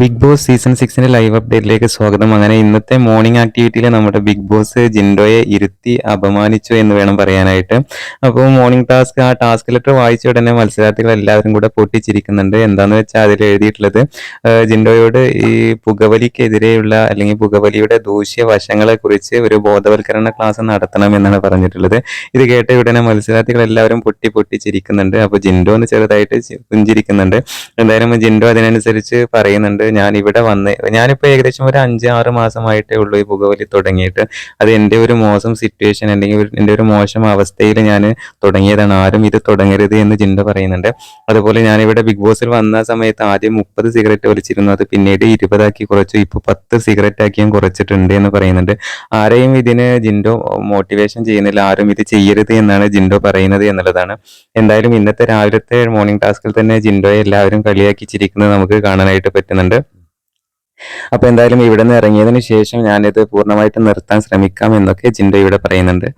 Big Boss season സിക്സിന്റെ live അപ്ഡേറ്റിലേക്ക് സ്വാഗതം. അങ്ങനെ ഇന്നത്തെ മോർണിംഗ് ആക്ടിവിറ്റിയിൽ നമ്മുടെ ബിഗ് ബോസ് ജിൻഡോയെ ഇരുത്തി അപമാനിച്ചു എന്ന് വേണം പറയാനായിട്ട്. അപ്പോൾ മോർണിംഗ് ടാസ്ക് ആ ടാസ്ക് ലെറ്റർ വായിച്ച ഉടനെ മത്സരാർത്ഥികൾ എല്ലാവരും കൂടെ പൊട്ടിച്ചിരിക്കുന്നുണ്ട്. എന്താന്ന് വെച്ചാൽ അതിൽ എഴുതിയിട്ടുള്ളത് ജിൻഡോയോട് ഈ പുകവലിക്കെതിരെയുള്ള അല്ലെങ്കിൽ പുകവലിയുടെ ദൂഷ്യ വശങ്ങളെ കുറിച്ച് ഒരു ബോധവൽക്കരണ ക്ലാസ് നടത്തണം എന്നാണ് പറഞ്ഞിട്ടുള്ളത്. ഇത് കേട്ട ഉടനെ മത്സരാർത്ഥികൾ എല്ലാവരും പൊട്ടി പൊട്ടിച്ചിരിക്കുന്നുണ്ട്. അപ്പോൾ ജിൻഡോ ഒന്ന് ചെറുതായിട്ട് പുഞ്ചിരിക്കുന്നുണ്ട്. എന്തായാലും ജിൻഡോ അതിനനുസരിച്ച് പറയുന്നുണ്ട്. ഞാൻ ഇവിടെ വന്ന് ഞാനിപ്പോൾ ഏകദേശം ഒരു അഞ്ച് ആറ് മാസമായിട്ടേ ഉള്ളൂ ഈ പുകവലി തുടങ്ങിയിട്ട്. അത് എന്റെ ഒരു മോശം സിറ്റുവേഷൻ അല്ലെങ്കിൽ എന്റെ ഒരു മോശം അവസ്ഥയിൽ ഞാൻ തുടങ്ങിയതാണ്. ആരും ഇത് തുടങ്ങരുത് എന്ന് ചിന്ത പറയുന്നുണ്ട്. അതുപോലെ ഞാനിവിടെ ബിഗ് ബോസിൽ വന്ന സമയത്ത് ആദ്യം മുപ്പത് സിഗരറ്റ് വലിച്ചിരുന്നു. അത് പിന്നീട് ഇരുപതാക്കി കുറച്ചു. ഇപ്പോൾ പത്ത് സിഗരറ്റ് ആക്കിയും കുറച്ചിട്ടുണ്ട് എന്ന് പറയുന്നുണ്ട്. ആരെയും ഇതിന് ജിൻഡോ മോട്ടിവേഷൻ ചെയ്യുന്നില്ല. ആരും ഇത് ചെയ്യരുത് എന്നാണ് ജിൻഡോ പറയുന്നത് എന്നുള്ളതാണ്. എന്തായാലും ഇന്നത്തെ രാവിലത്തെ മോർണിംഗ് ടാസ്കിൽ തന്നെ ജിൻഡോയെ എല്ലാവരും കളിയാക്കി ചിരിക്കുന്നത് നമുക്ക് കാണാനായിട്ട് പറ്റുന്നുണ്ട് അപ്പൊ എന്തായാലും ഇവിടെ നിന്ന് ഇറങ്ങിയതിന് ശേഷം ഞാനിത് പൂർണമായിട്ട് നിർത്താൻ ശ്രമിക്കാം എന്നൊക്കെ ജിൻഡ ഇവിടെ പറയുന്നുണ്ട്.